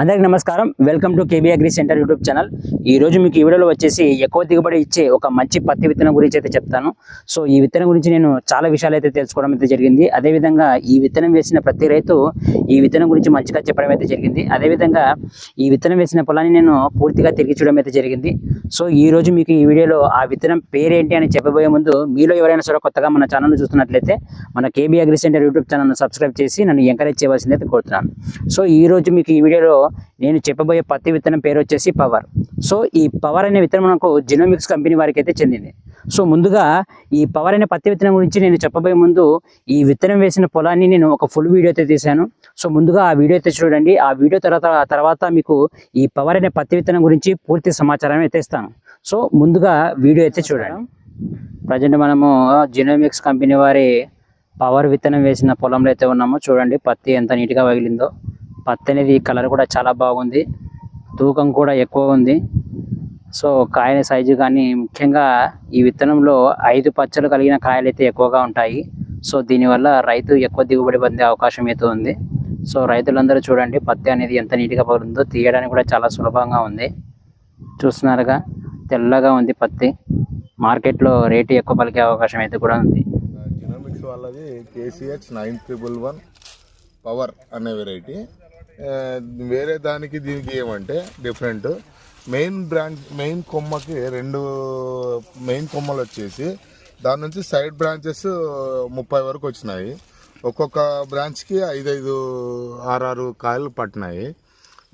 అందరికి నమస్కారం. Welcome to KB agri centre YouTube channel ఈ రోజు మీకు ఈ వీడియోలో వచ్చేసి ఎక్కువ దిగుబడి ఇచ్చే ఒక మంచి పత్తి విత్తనం గురించి అయితే చెప్తాను. సో ఈ విత్తనం గురించి నేను చాలా విషయాలు అయితే తెలుసుకోవడం అయితే జరిగింది. అదేవిధంగా ఈ విత్తనం వేసిన ప్రతి రైతు ఈ విత్తనం గురించి మంచిగా చెప్పడం అయితే జరిగింది. అదేవిధంగా ఈ విత్తనం వేసిన పొలాన్ని నేను పూర్తిగా తిరిగి చూడడం అయితే జరిగింది. సో ఈ రోజు మీకు ఈ వీడియోలో ఆ విత్తనం పేరేంటి అని చెప్పబోయే ముందు మీలో ఎవరైనా సరే కొత్తగా మన ఛానల్ చూస్తున్నట్లయితే మన కేబీ అగ్రి సెంటర్ యూట్యూబ్ ఛానల్ను సబ్స్క్రైబ్ చేసి నన్ను ఎంకరేజ్ చేయవలసింది అయితే కోరుతున్నాను. సో ఈ రోజు మీకు ఈ వీడియోలో నేను చెప్పబోయే పత్తి విత్తనం పేరు వచ్చేసి పవర్. సో ఈ పవర్ అనే విత్తనం మనకు జినోమిక్స్ కంపెనీ వారికి అయితే చెందింది. సో ముందుగా ఈ పవర్ అనే పత్తి విత్తనం గురించి నేను చెప్పబోయే ముందు ఈ విత్తనం వేసిన పొలాన్ని నేను ఒక ఫుల్ వీడియో అయితే తీశాను. సో ముందుగా ఆ వీడియో అయితే చూడండి. ఆ వీడియో తర్వాత తర్వాత మీకు ఈ పవర్ అనే పత్తి విత్తనం గురించి పూర్తి సమాచారం అయితే ఇస్తాను. సో ముందుగా వీడియో అయితే చూడండి. ప్రజెంట్ మనము జినోమిక్స్ కంపెనీ వారి పవర్ విత్తనం వేసిన పొలంలో అయితే ఉన్నామో. చూడండి పత్తి ఎంత నీట్గా పగిలిందో పత్తి అనేది కలర్ కూడా చాలా బాగుంది. తూకం కూడా ఎక్కువ ఉంది. సో కాయల సైజు కానీ ముఖ్యంగా ఈ విత్తనంలో ఐదు పచ్చలు కలిగిన కాయలు అయితే ఎక్కువగా ఉంటాయి. సో దీనివల్ల రైతు ఎక్కువ దిగుబడి పొందే అవకాశం అయితే ఉంది. సో రైతులందరూ చూడండి పత్తి అనేది ఎంత నీట్గా పగులుందో తీయడానికి కూడా చాలా సులభంగా ఉంది. చూస్తున్నారుగా తెల్లగా ఉంది పత్తి. మార్కెట్లో రేటు ఎక్కువ పలికే అవకాశం అయితే కూడా ఉంది. జినోమిక్స్ వాళ్ళది KCH nine triple one power అనే వెరైటీ వేరే దానికి దీనికి ఏమంటే డిఫరెంట్ మెయిన్ బ్రాంచ్ మెయిన్ కొమ్మకి రెండు మెయిన్ కొమ్మలు వచ్చేసి దాని నుంచి సైడ్ బ్రాంచెస్ ముప్పై వరకు వచ్చినాయి. ఒక్కొక్క బ్రాంచ్కి ఐదైదు ఆరారు కాయలు పట్టినాయి.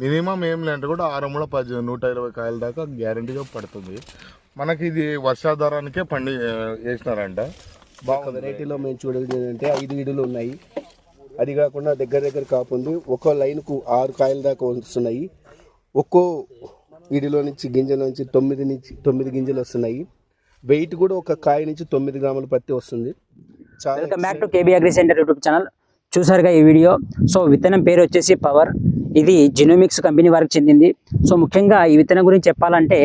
మినిమం ఏం లేదంటే కూడా ఆరు పది నూట ఇరవై కాయల దాకా గ్యారంటీగా పడుతుంది. మనకి ఇది వర్షాధారానికే పండి వేసినారంట. బాగా బాగుంది వెరైటీలో మేము చూడేది ఏంటంటే ఐదు ఇడులు ఉన్నాయి. అది కాకుండా దగ్గర దగ్గర కాపుంది ఒక్కో లైన్కు ఆరు కాయల దాకా వస్తున్నాయి. ఒక్కో ఇడిలో నుంచి గింజల నుంచి తొమ్మిది నుంచి తొమ్మిది గింజలు వస్తున్నాయి. వెయిట్ కూడా ఒక కాయ నుంచి తొమ్మిది గ్రాముల పత్తి వస్తుంది. చాలా welcome back to KB agri centre YouTube channel. చూసారుగా ఈ వీడియో. సో విత్తనం పేరు వచ్చేసి పవర్. ఇది జినోమిక్స్ కంపెనీ వారికి చెందింది. సో ముఖ్యంగా ఈ విత్తనం గురించి చెప్పాలంటే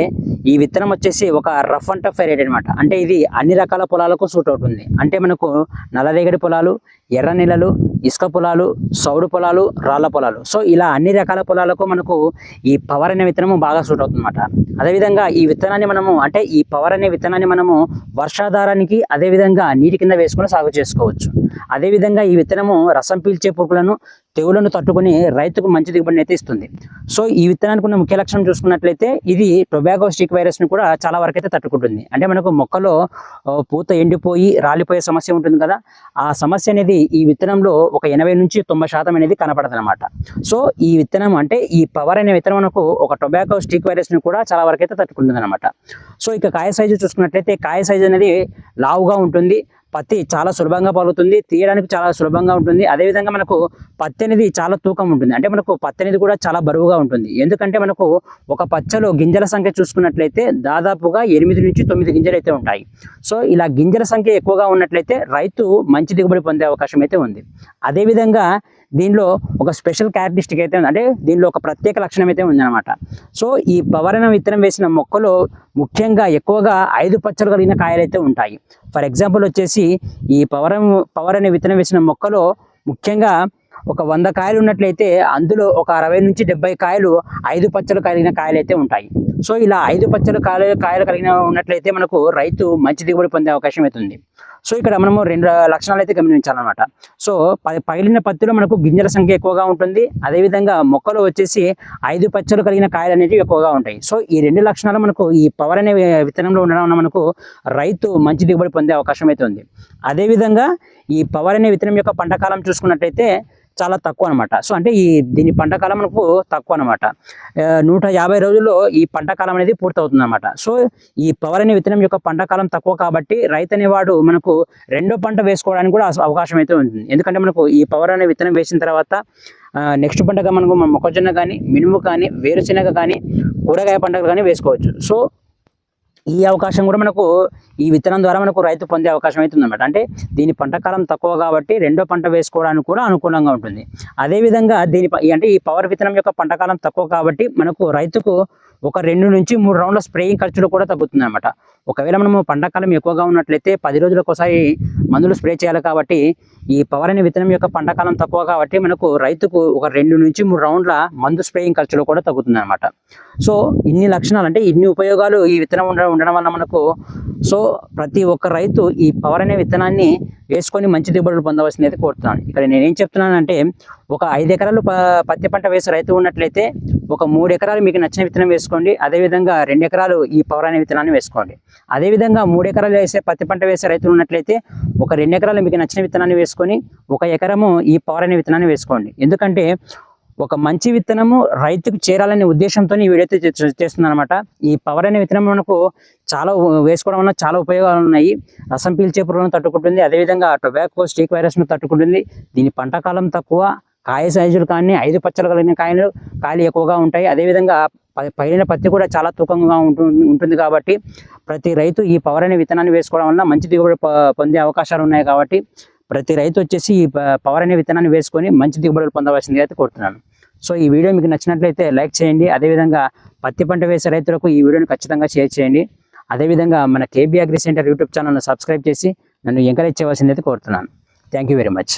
ఈ విత్తనం వచ్చేసి ఒక రఫ్ అండ్ టఫ్ వెరైటీ అనమాట అంటే ఇది అన్ని రకాల పొలాలకు సూట్ అవుతుంది అంటే మనకు నల్లరేగడి పొలాలు ఎర్ర నెలలు ఇసుక పొలాలు సౌడు పొలాలు రాళ్ళ పొలాలు. సో ఇలా అన్ని రకాల పొలాలకు మనకు ఈ పవర్ అనే విత్తనము బాగా సూట్ అవుతుంది అనమాట అదేవిధంగా ఈ విత్తనాన్ని మనము అంటే ఈ పవర్ అనే విత్తనాన్ని మనము వర్షాధారానికి అదేవిధంగా నీటి కింద వేసుకొని సాగు చేసుకోవచ్చు. అదేవిధంగా ఈ విత్తనము రసం పీల్చే పురుగులను తెగులను తట్టుకుని రైతుకు మంచి దిగుబడిని అయితే ఇస్తుంది. సో ఈ విత్తనానికి ఉన్న ముఖ్య లక్షణం చూసుకున్నట్లయితే ఇది టొబాకో స్టిక్ వైరస్ని కూడా చాలా వరకు అయితే తట్టుకుంటుంది. అంటే మనకు మొక్కలో పూత ఎండిపోయి రాలిపోయే సమస్య ఉంటుంది కదా ఆ సమస్య అనేది ఈ విత్తనంలో ఒక ఎనభై నుంచి తొంభై శాతం అనేది కనపడదనమాట సో ఈ విత్తనం అంటే ఈ పవర్ అనే విత్తనం మనకు ఒక టొబాకో స్టిక్ వైరస్ని కూడా చాలా వరకు అయితే తట్టుకుంటుంది అనమాట సో ఇక కాయ సైజు చూసుకున్నట్లయితే కాయ సైజు అనేది లావుగా ఉంటుంది. పత్తి చాలా సులభంగా పలుకుతుంది తీయడానికి చాలా సులభంగా ఉంటుంది. అదేవిధంగా మనకు పత్తి అనేది చాలా తూకం ఉంటుంది. అంటే మనకు పత్తి అనేది కూడా చాలా బరువుగా ఉంటుంది. ఎందుకంటే మనకు ఒక పచ్చలో గింజల సంఖ్య చూసుకున్నట్లయితే దాదాపుగా ఎనిమిది నుంచి తొమ్మిది గింజలు అయితే ఉంటాయి. సో ఇలా గింజల సంఖ్య ఎక్కువగా ఉన్నట్లయితే రైతు మంచి దిగుబడి పొందే అవకాశం అయితే ఉంది. అదేవిధంగా దీనిలో ఒక స్పెషల్ క్యారెక్టరిస్టిక్ అయితే ఉంది. అంటే దీనిలో ఒక ప్రత్యేక లక్షణం అయితే ఉందన్నమాట. సో ఈ పవరణ విత్తనం వేసిన మొక్కలో ముఖ్యంగా ఎక్కువగా ఐదు పచ్చలు కలిగిన కాయలు అయితే ఉంటాయి. ఫర్ ఎగ్జాంపుల్ వచ్చేసి ఈ పవరం పవర్ అనే విత్తనం వేసిన మొక్కలో ముఖ్యంగా ఒక వంద కాయలు ఉన్నట్లయితే అందులో ఒక అరవై నుంచి డెబ్బై కాయలు ఐదు పచ్చలు కలిగిన కాయలు అయితే ఉంటాయి. సో ఇలా ఐదు పచ్చలు కాయలు కాయలు కలిగిన ఉన్నట్లయితే మనకు రైతు మంచి దిగుబడి పొందే అవకాశం అవుతుంది సో ఇక్కడ మనము రెండు లక్షణాలు అయితే గమనించాలన్నమాట. సో ప- పగిలిన పత్తిలో మనకు గింజల సంఖ్య ఎక్కువగా ఉంటుంది. అదేవిధంగా మొక్కలు వచ్చేసి ఐదు పచ్చలు కలిగిన కాయలు అనేవి ఎక్కువగా ఉంటాయి. సో ఈ రెండు లక్షణాలు మనకు ఈ పవర్ అనే విత్తనంలో ఉండడం వల్ల మనకు రైతు మంచి దిగుబడి పొందే అవకాశం అయితే ఉంది. అదేవిధంగా ఈ పవర్ అనే విత్తనం యొక్క పంట కాలం చూసుకున్నట్టయితే చాలా తక్కువ అనమాట సో అంటే ఈ దీని పంట కాలం మనకు తక్కువ అనమాట నూట యాభై రోజుల్లో ఈ పంట కాలం అనేది పూర్తవుతుంది అనమాట సో ఈ పవర్ అనే విత్తనం యొక్క పంట కాలం తక్కువ కాబట్టి రైతు అనేవాడు మనకు రెండో పంట వేసుకోవడానికి కూడా అవకాశం అయితే ఉంటుంది. ఎందుకంటే మనకు ఈ పవర్ అనే విత్తనం వేసిన తర్వాత నెక్స్ట్ పంటగా మనకు మన మొక్కజొన్న కానీ మినుము కానీ వేరుశెనగ కానీ కూరగాయ పంటలు కానీ వేసుకోవచ్చు. సో ఈ అవకాశం కూడా మనకు ఈ విత్తనం ద్వారా మనకు రైతు పొందే అవకాశం అవుతుంది అనమాట అంటే దీని పంట కాలం తక్కువ కాబట్టి రెండో పంట వేసుకోవడానికి కూడా అనుకూలంగా ఉంటుంది. అదేవిధంగా దీని అంటే ఈ పవర్ విత్తనం యొక్క పంట కాలం తక్కువ కాబట్టి మనకు రైతుకు ఒక రెండు నుంచి మూడు రౌండ్ల స్ప్రేయింగ్ ఖర్చులు కూడా తగ్గుతుంది అనమాట ఒకవేళ మనము పండకాలం ఎక్కువగా ఉన్నట్లయితే పది రోజులకు ఒకసారి మందులు స్ప్రే చేయాలి కాబట్టి ఈ పవర్ అనే విత్తనం యొక్క పండకాలం తక్కువ కాబట్టి మనకు రైతుకు ఒక రెండు నుంచి మూడు రౌండ్ల మందు స్ప్రేయింగ్ ఖర్చులు కూడా తగ్గుతుంది అనమాట సో ఇన్ని లక్షణాలు అంటే ఇన్ని ఉపయోగాలు ఈ విత్తనం ఉండడం వల్ల మనకు సో ప్రతి ఒక్క రైతు ఈ పవర్ అనే విత్తనాన్ని వేసుకొని మంచి దిగుబడులు పొందవలసింది అయితే కోరుతున్నాను. ఇక్కడ నేనేం చెప్తున్నానంటే ఒక ఐదు ఎకరాలు ప- పత్తి పంట వేసే రైతు ఉన్నట్లయితే ఒక మూడు ఎకరాలు మీకు నచ్చిన విత్తనం వేసుకోండి. అదేవిధంగా రెండు ఎకరాలు ఈ పవర్ అనే విత్తనాన్ని వేసుకోండి. అదేవిధంగా మూడు ఎకరాలు వేసే పత్తి పంట వేసే రైతులు ఉన్నట్లయితే ఒక రెండు ఎకరాలు మీకు నచ్చిన విత్తనాన్ని వేసుకొని ఒక ఎకరము ఈ పవర్ అనే విత్తనాన్ని వేసుకోండి. ఎందుకంటే ఒక మంచి విత్తనము రైతుకు చేరాలనే ఉద్దేశంతో ఈ వీడియో అయితే అనమాట ఈ పవర్ అనే విత్తనం మనకు చాలా వేసుకోవడం వల్ల చాలా ఉపయోగాలు ఉన్నాయి. రసం పీల్చే పురుగులను తట్టుకుంటుంది అదేవిధంగా టొబాకో స్టీక్ వైరస్ను తట్టుకుంటుంది. దీని పంట కాలం తక్కువ కాయ సైజులు కానీ ఐదు పచ్చలు కలిగిన కాయలు కాయలు ఎక్కువగా ఉంటాయి. అదేవిధంగా ప- పైన పత్తి కూడా చాలా తూకంగా ఉంటుంది ఉంటుంది కాబట్టి ప్రతి రైతు ఈ పవర్ అనే విత్తనాన్ని వేసుకోవడం వల్ల మంచి దిగుబడి పొందే అవకాశాలు ఉన్నాయి కాబట్టి ప్రతి రైతు వచ్చేసి ఈ పవర్ అనే విత్తనాన్ని వేసుకొని మంచి దిగుబడులు పొందవలసిందిగా అయితే కోరుతున్నాను. సో ఈ వీడియో మీకు నచ్చినట్లయితే లైక్ చేయండి. అదేవిధంగా పత్తి పంట వేసే రైతులకు ఈ వీడియోని ఖచ్చితంగా షేర్ చేయండి. అదేవిధంగా మన కేబీ అగ్రి సెంటర్ యూట్యూబ్ ఛానల్ను సబ్స్క్రైబ్ చేసి నన్ను ఎంకరేజ్ చేయవలసింది అయితే కోరుతున్నాను. Thank you very much